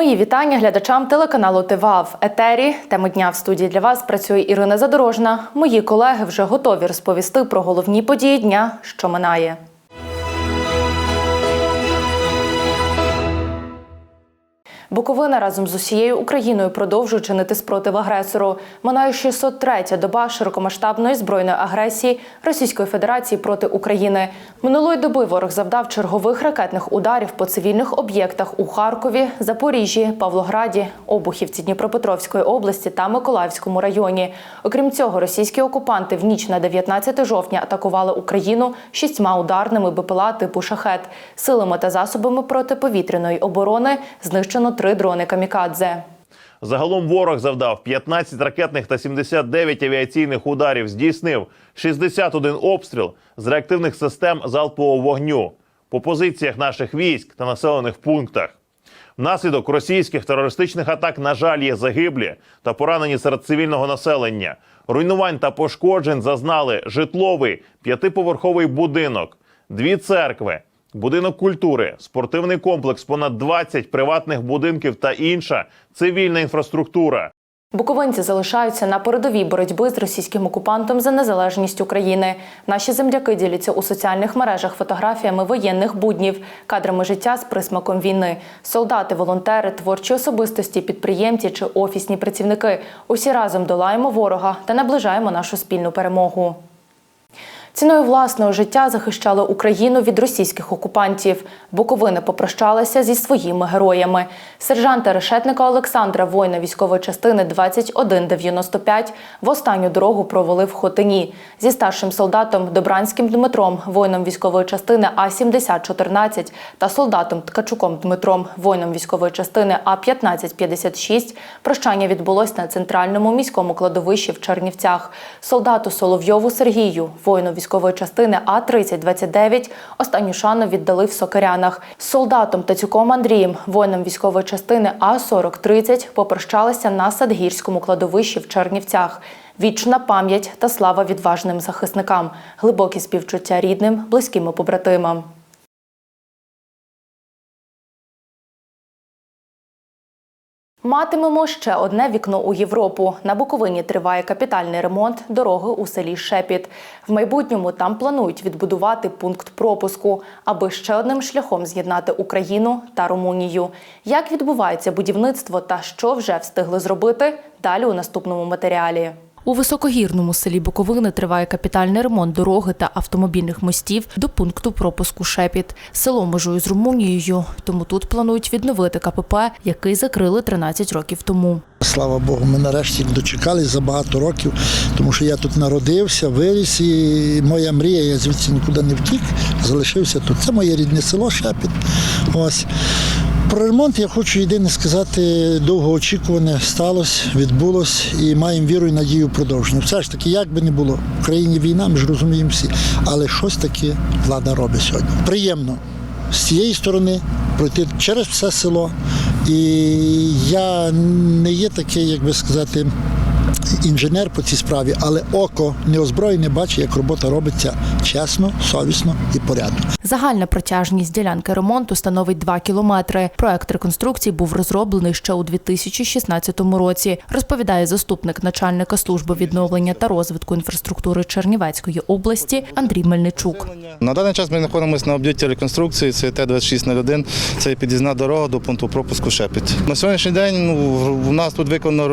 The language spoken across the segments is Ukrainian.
Мої вітання глядачам телеканалу ТВА в етері. Теми дня в студії для вас працює Ірина Задорожна. Мої колеги вже готові розповісти про головні події дня, що минає. Буковина разом з усією Україною продовжує чинити спротив агресору. Минає 603-я доба широкомасштабної збройної агресії Російської Федерації проти України. Минулої доби ворог завдав чергових ракетних ударів по цивільних об'єктах у Харкові, Запоріжжі, Павлограді, Обухівці Дніпропетровської області та Миколаївському районі. Окрім цього, російські окупанти в ніч на 19 жовтня атакували Україну шістьма ударними БПЛА типу шахет. Силами та засобами протиповітряної оборони знищено три дрони камікадзе. Загалом ворог завдав 15 ракетних та 79 авіаційних ударів, здійснив 61 обстріл з реактивних систем залпового вогню по позиціях наших військ та населених пунктах. Внаслідок російських терористичних атак, на жаль, є загиблі та поранені серед цивільного населення. Руйнувань та пошкоджень зазнали житловий п'ятиповерховий будинок, дві церкви, будинок культури, спортивний комплекс, понад 20 приватних будинків та інша цивільна інфраструктура. Буковинці залишаються на передовій боротьби з російським окупантом за незалежність України. Наші земляки діляться у соціальних мережах фотографіями воєнних буднів, кадрами життя з присмаком війни. Солдати, волонтери, творчі особистості, підприємці чи офісні працівники. Усі разом долаємо ворога та наближаємо нашу спільну перемогу. Ціною власного життя захищали Україну від російських окупантів. Буковини попрощалися зі своїми героями. Сержанта решетника Олександра, воїна військової частини 2195, в останню дорогу провели в Хотині. Зі старшим солдатом Добранським Дмитром, воїном військової частини А-7014 та солдатом Ткачуком Дмитром, воїном військової частини А-1556, прощання відбулось на центральному міському кладовищі в Чернівцях. Солдату Соловйову Сергію, воїну військової частини А-3029, останню шану віддали в Сокирянах. З солдатом Тацюком Андрієм, воїном військової частини А-4030, попрощалися на Садгірському кладовищі в Чернівцях. Вічна пам'ять та слава відважним захисникам, глибокі співчуття рідним, близьким і побратимам. Матимемо ще одне вікно у Європу. На Буковині триває капітальний ремонт дороги у селі Шепіт. В майбутньому там планують відбудувати пункт пропуску, аби ще одним шляхом з'єднати Україну та Румунію. Як відбувається будівництво та що вже встигли зробити? Далі у наступному матеріалі. У високогірному селі Буковини триває капітальний ремонт дороги та автомобільних мостів до пункту пропуску Шепіт. Село межує з Румунією, тому тут планують відновити КПП, який закрили 13 років тому. Слава Богу, ми нарешті дочекались за багато років, тому що я тут народився, виріс, і моя мрія, я звідси нікуди не втік, залишився тут. Це моє рідне село Шепіт. Ось. Про ремонт я хочу єдине сказати, довгоочікуване сталося, відбулось і маємо віру і надію в продовження. Все ж таки, як би не було, в країні війна, ми ж розуміємо всі, але щось таке влада робить сьогодні. Приємно з цієї сторони пройти через все село. І я не є такий, як би сказати, інженер по цій справі, але око неозброєне бачить, як робота робиться чесно, совісно і порядно. Загальна протяжність ділянки ремонту становить 2 кілометри. Проект реконструкції був розроблений ще у 2016 році, розповідає заступник начальника служби відновлення та розвитку інфраструктури Чернівецької області Андрій Мельничук. На даний час ми знаходимося на об'єкті реконструкції, це Т-2601, це під'їзна дорога до пункту пропуску Шепіт. На сьогоднішній день ну, у нас тут виконано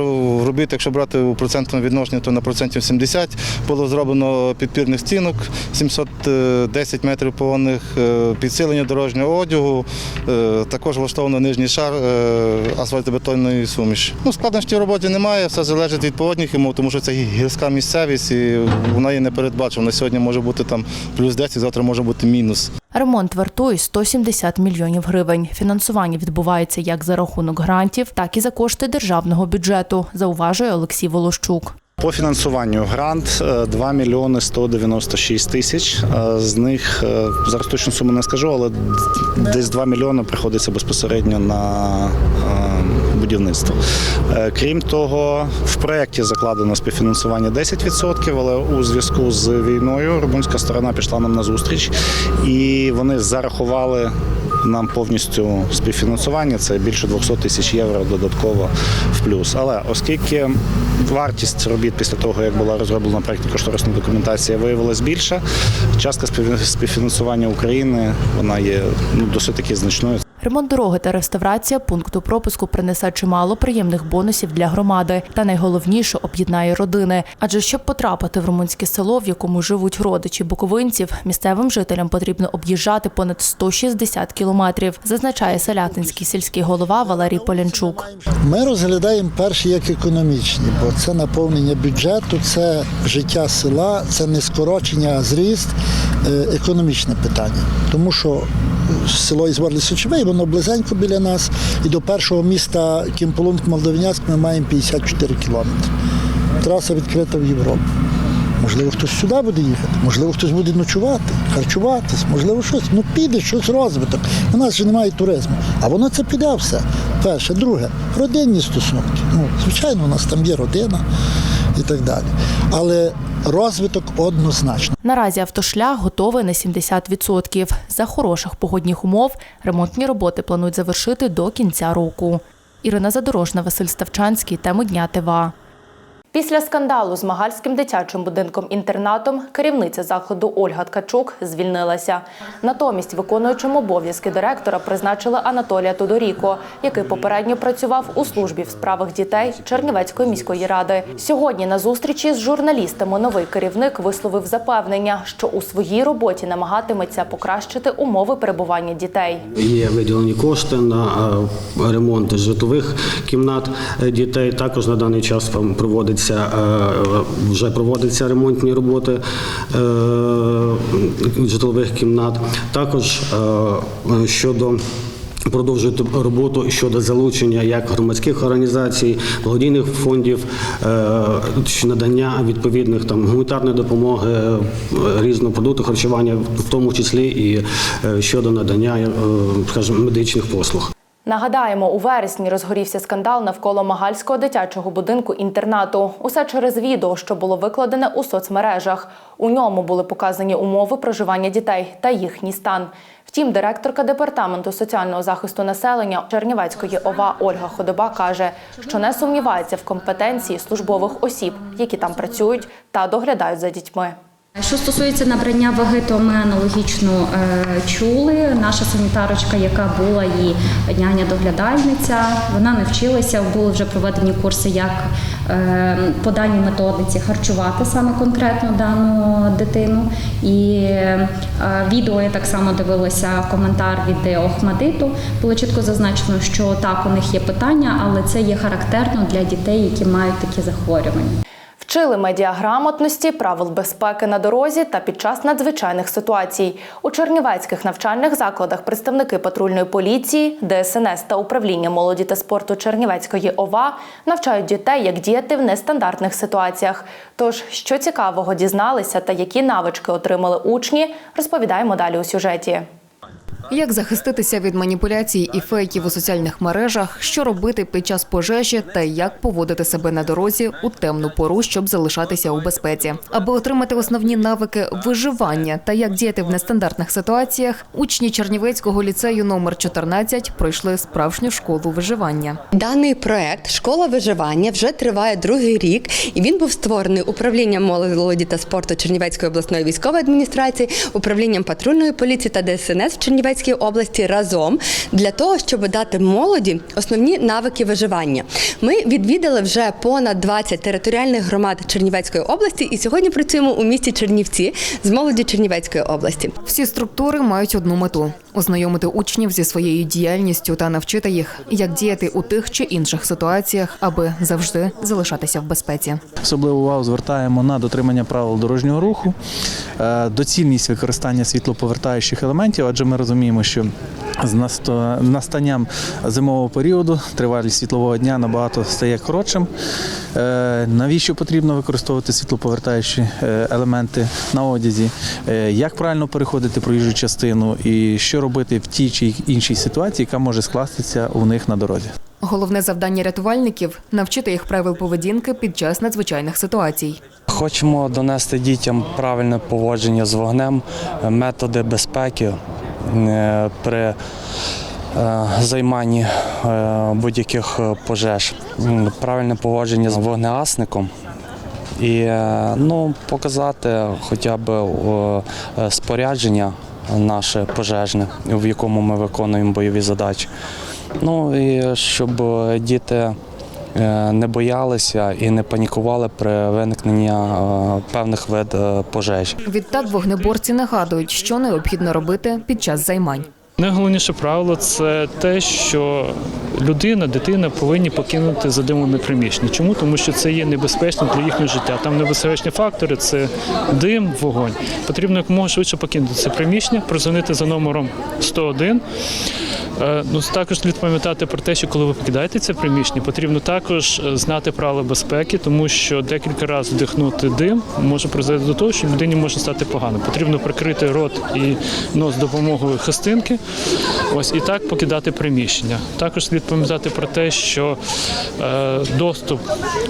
робіт, якщо брати у процентному відношенні, то на процентів 70 було зроблено підпірних стінок, 710 метрів повних, е, підсилення дорожнього одягу, е, також влаштовано нижній шар е, асфальтобетонної суміші. Ну, складності в роботі немає, все залежить від погодних умов, тому що це гірська місцевість і вона є непередбачена. Сьогодні може бути там плюс 10, завтра може бути мінус. Ремонт вартує 170 мільйонів гривень. Фінансування відбувається як за рахунок грантів, так і за кошти державного бюджету, зауважує Олексій Волощук. По фінансуванню грант е, 2 мільйони 196 тисяч. Е, З них е, зараз точну суму не скажу, але десь 2 мільйони приходиться безпосередньо на будівництво. Е, Крім того, в проєкті закладено співфінансування 10%, але у зв'язку з війною румунська сторона пішла нам на зустріч і вони зарахували нам повністю співфінансування. Це більше 200 тисяч євро додатково в плюс. Але оскільки вартість робіт після того, як була розроблена проєктна кошторисна документація, виявилась більша, частка співфінансування України вона є ну, досить таки значною. Ремонт дороги та реставрація пункту пропуску принесе чимало приємних бонусів для громади, та найголовніше об'єднає родини. Адже щоб потрапити в румунське село, в якому живуть родичі буковинців, місцевим жителям потрібно об'їжджати понад 160 кілометрів, зазначає селятинський сільський голова Валерій Полянчук. Ми розглядаємо перші як економічні, бо це наповнення бюджету, це життя села, це не скорочення, а зріст, е, економічне питання. Тому що село Ізварлі Сочевей, воно близенько біля нас, і до першого міста Кімполунг Молдовняцьк ми маємо 54 кілометри. Траса відкрита в Європу. Можливо, хтось сюди буде їхати, можливо, хтось буде ночувати, харчуватись, можливо, щось. Ну піде щось розвиток. У нас же немає туризму. А воно це піде все. Перше, друге, родинні стосунки. Ну, звичайно, у нас там є родина і так далі. Але розвиток однозначно. Наразі автошлях готовий на 70%. За хороших погодних умов ремонтні роботи планують завершити до кінця року. Ірина Задорожна, Василь Ставчанський. Теми дня ТВА. Після скандалу з Магальським дитячим будинком-інтернатом керівниця закладу Ольга Ткачук звільнилася. Натомість виконуючим обов'язки директора призначили Анатолія Тодоріко, який попередньо працював у службі в справах дітей Чернівецької міської ради. Сьогодні на зустрічі з журналістами новий керівник висловив запевнення, що у своїй роботі намагатиметься покращити умови перебування дітей. Є виділені кошти на е, ремонт житлових кімнат е, дітей. Також на даний час там проводиться е, вже проводяться ремонтні роботи е, житлових кімнат. Також е, щодо Продовжують роботу щодо залучення як громадських організацій, благодійних фондів, надання відповідних там гуманітарної допомоги, різного продукту харчування, в тому числі і щодо надання, скажімо, медичних послуг. Нагадаємо, у вересні розгорівся скандал навколо Магальського дитячого будинку інтернату. Усе через відео, що було викладене у соцмережах. У ньому були показані умови проживання дітей та їхній стан. Втім, директорка департаменту соціального захисту населення Чернівецької ОВА Ольга Ходоба каже, що не сумнівається в компетенції службових осіб, які там працюють та доглядають за дітьми. Що стосується набрання ваги, то ми аналогічно е, чули. Наша санітарочка, яка була і няня-доглядальниця, вона не вчилася, були вже проведені курси, як е, по даній методиці харчувати саме конкретно дану дитину. І е, відео я так само дивилася коментар від Охмадиту. Було чітко зазначено, що так, у них є питання, але це є характерно для дітей, які мають такі захворювання. Вчили медіаграмотності, правил безпеки на дорозі та під час надзвичайних ситуацій. У чернівецьких навчальних закладах представники патрульної поліції, ДСНС та управління молоді та спорту Чернівецької ОВА навчають дітей, як діяти в нестандартних ситуаціях. Тож, що цікавого дізналися та які навички отримали учні, розповідаємо далі у сюжеті. Як захиститися від маніпуляцій і фейків у соціальних мережах, що робити під час пожежі? Та як поводити себе на дорозі у темну пору, щоб залишатися у безпеці, аби отримати основні навики виживання та як діяти в нестандартних ситуаціях, учні Чернівецького ліцею номер 14 пройшли справжню школу виживання. Даний проект Школа виживання вже триває другий рік, і він був створений управлінням молоді та спорту Чернівецької обласної військової адміністрації, управлінням патрульної поліції та ДСНС в Чернівецькій області разом для того, щоб дати молоді основні навики виживання. Ми відвідали вже понад 20 територіальних громад Чернівецької області, і сьогодні працюємо у місті Чернівці з молоді Чернівецької області. Всі структури мають одну мету ознайомити учнів зі своєю діяльністю та навчити їх, як діяти у тих чи інших ситуаціях, аби завжди залишатися в безпеці. Особливу увагу звертаємо на дотримання правил дорожнього руху, е, доцільність використання світлоповертаючих елементів, адже ми розуміємо, що з настанням зимового періоду тривалість світлового дня набагато стає коротшим. Е, Навіщо потрібно використовувати світлоповертаючі е, елементи на одязі? Як правильно переходити проїжджу частину і що робити в тій чи іншій ситуації, яка може скластися у них на дорозі? Головне завдання рятувальників навчити їх правил поведінки під час надзвичайних ситуацій. Хочемо донести дітям правильне поводження з вогнем, методи безпеки е, при е, займанні е, будь-яких е, пожеж, правильне поводження з вогнеасником. І е, ну, показати хоча б е, спорядження наше пожежне, в якому ми виконуємо бойові задачі. Ну і щоб діти е, не боялися і не панікували при виникненні е, певних вид е, пожеж. Відтак вогнеборці нагадують, що необхідно робити під час займань. Найголовніше правило це те, що людина, дитина повинні покинути задимлене приміщення. Чому? Тому що це є небезпечно для їхнього життя. Там небезпечні фактори це дим, вогонь. Потрібно якомога швидше покинути це приміщення, прозвонити за номером 101. Е, Ну, також слід пам'ятати про те, що коли ви покидаєте це приміщення, потрібно також е, знати правила безпеки, тому що декілька разів вдихнути дим може призвести до того, що людині може стати погано. Потрібно прикрити рот і нос допомогою хистинки. Ось і так покидати приміщення. Також слід пам'ятати про те, що е, доступ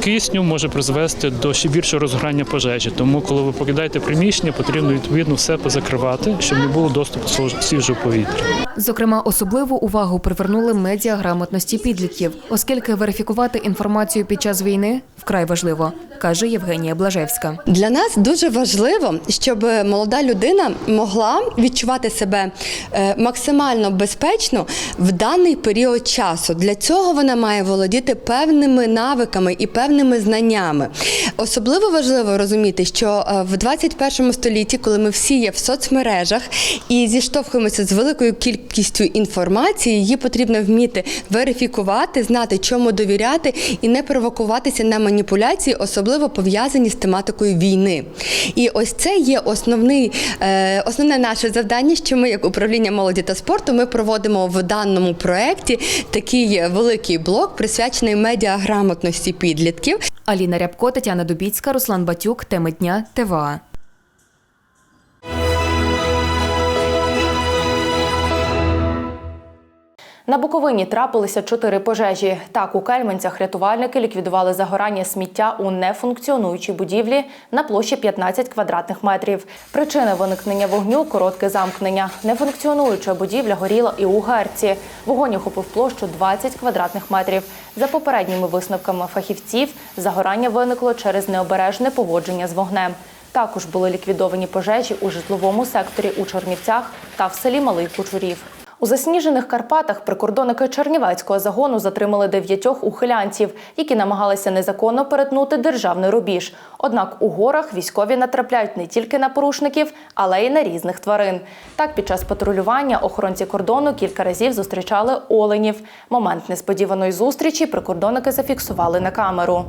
кисню може призвести до ще більшого розгорання пожежі. Тому, коли ви покидаєте приміщення, потрібно відповідно все позакривати, щоб не було доступу свіжого- повітря. Зокрема, увагу привернули медіаграмотності підлітків, оскільки верифікувати інформацію під час війни вкрай важливо, каже Євгенія Блажевська. Для нас дуже важливо, щоб молода людина могла відчувати себе е, максимально безпечно в даний період часу. Для цього вона має володіти певними навиками і певними знаннями. Особливо важливо розуміти, що е, в 21 столітті, коли ми всі є в соцмережах і зіштовхуємося з великою кількістю інформації, її потрібно вміти верифікувати, знати, чому довіряти і не провокуватися на маніпуляції, особливо пов'язані з тематикою війни. І ось це є основний, е, основне наше завдання, що ми, як управління молоді та спорту, ми проводимо в даному проєкті такий великий блок, присвячений медіаграмотності підлітків. Аліна Рябко, Тетяна Дубіцька, Руслан Батюк. Теми дня ТВА. На Буковині трапилися чотири пожежі. Так, у Кельменцях рятувальники ліквідували загорання сміття у нефункціонуючій будівлі на площі 15 квадратних метрів. Причина виникнення вогню коротке замкнення. Нефункціонуюча будівля горіла і у Герці. Вогонь охопив площу 20 квадратних метрів. За попередніми висновками фахівців, загорання виникло через необережне поводження з вогнем. Також були ліквідовані пожежі у житловому секторі у Чернівцях та в селі Малий Кучурів. У засніжених Карпатах прикордонники Чернівецького загону затримали дев'ятьох ухилянців, які намагалися незаконно перетнути державний рубіж. Однак у горах військові натрапляють не тільки на порушників, але й на різних тварин. Так, під час патрулювання охоронці кордону кілька разів зустрічали оленів. Момент несподіваної зустрічі прикордонники зафіксували на камеру.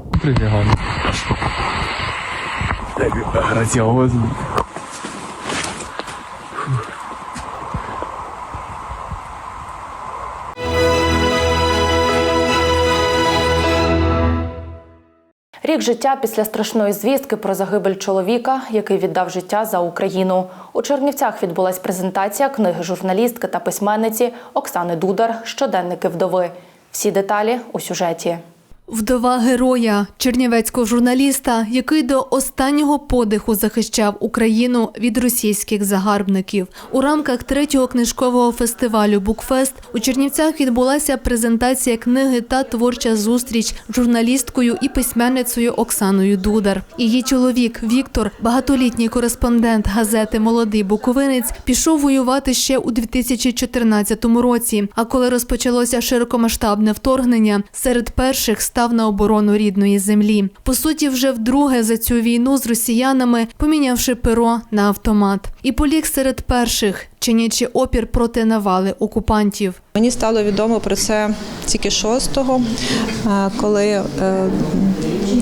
Рік життя після страшної звістки про загибель чоловіка, який віддав життя за Україну. У Чернівцях відбулась презентація книги журналістки та письменниці Оксани Дудар Щоденники вдови. Всі деталі у сюжеті. Вдова героя, чернівецького журналіста, який до останнього подиху захищав Україну від російських загарбників. У рамках третього книжкового фестивалю Букфест у Чернівцях відбулася презентація книги та творча зустріч з журналісткою і письменницею Оксаною Дудар. Її чоловік Віктор, багатолітній кореспондент газети Молодий Буковинець, пішов воювати ще у 2014 році. А коли розпочалося широкомасштабне вторгнення, серед перших став на оборону рідної землі. По суті, вже вдруге за цю війну з росіянами, помінявши перо на автомат, і поліг серед перших, чинячи опір проти навали окупантів. Мені стало відомо про це тільки 6-го, е, коли е,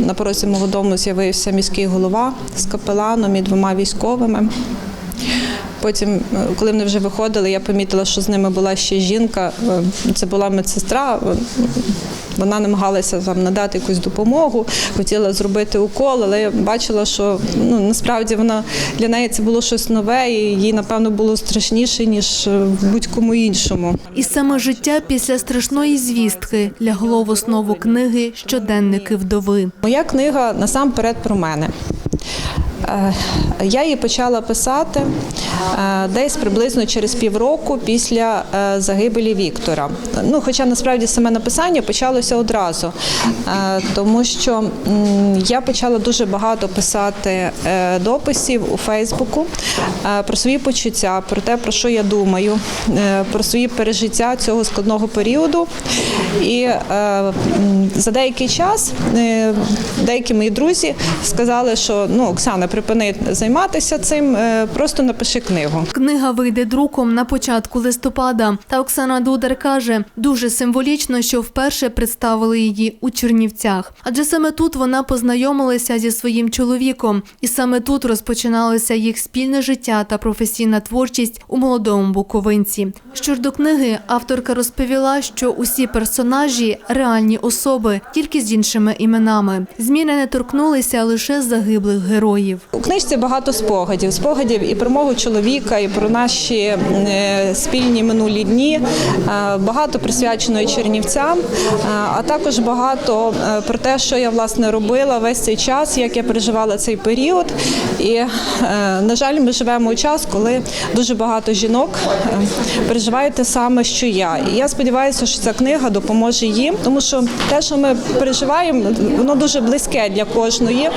на порозі мого дому з'явився міський голова з капеланом і двома військовими. Потім, е, коли вони вже виходили, я помітила, що з ними була ще жінка. Е, Це була медсестра. е, Вона намагалася там надати якусь допомогу, хотіла зробити укол, але я бачила, що ну насправді вона для неї це було щось нове, і їй напевно було страшніше ніж в будь-кому іншому. І саме життя після страшної звістки лягло в основу книги Щоденники вдови. Моя книга насамперед про мене. Е, Я її почала писати е, десь приблизно через півроку після е, загибелі Віктора. Ну, хоча насправді саме написання почалося одразу, тому що я почала дуже багато писати дописів у Фейсбуку про свої почуття, про те, про що я думаю, про свої пережиття цього складного періоду. І за деякий час деякі мої друзі сказали, що ну Оксана, припини займатися цим, е, просто напиши книгу. Книга вийде друком на початку листопада. Та Оксана Дудар каже, дуже символічно, що вперше представили її у Чернівцях. Адже саме тут вона познайомилася зі своїм чоловіком, і саме тут розпочиналося їх спільне життя та професійна творчість у молодому буковинці. Що ж до книги, авторка розповіла, що усі персонажі реальні особи, тільки з іншими іменами. Зміни не торкнулися лише загиблих героїв. У книжці багато спогадів. Спогадів і про мого чоловіка, і про наші е, спільні минулі дні. Е, Багато присвячено і Чернівцям, е, а також багато про те, що я власне робила весь цей час, як я переживала цей період. І, на жаль, ми живемо у час, коли дуже багато жінок переживають те саме, що я. І я сподіваюся, що ця книга допоможе їм, тому що те, що ми переживаємо, воно дуже близьке для кожної.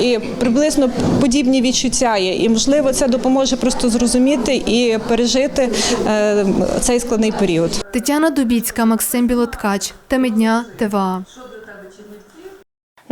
І приблизно подібні відчуття є. І можливо, це допоможе просто зрозуміти і пережити е, цей складний період. Тетяна Дубіцька, Максим Білоткач. Теми дня ТВА.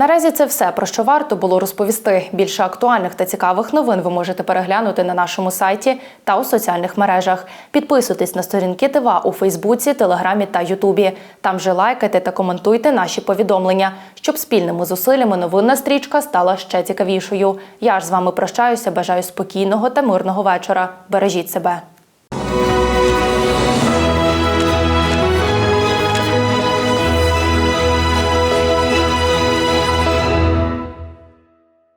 Наразі це все про що варто було розповісти. Більше актуальних та цікавих новин ви можете переглянути на нашому сайті та у соціальних мережах. Підписуйтесь на сторінки ТВА у Фейсбуці, Телеграмі та Ютубі. Там же лайкайте та коментуйте наші повідомлення, щоб спільними зусиллями новинна стрічка стала ще цікавішою. Я ж з вами прощаюся. Бажаю спокійного та мирного вечора. Бережіть себе.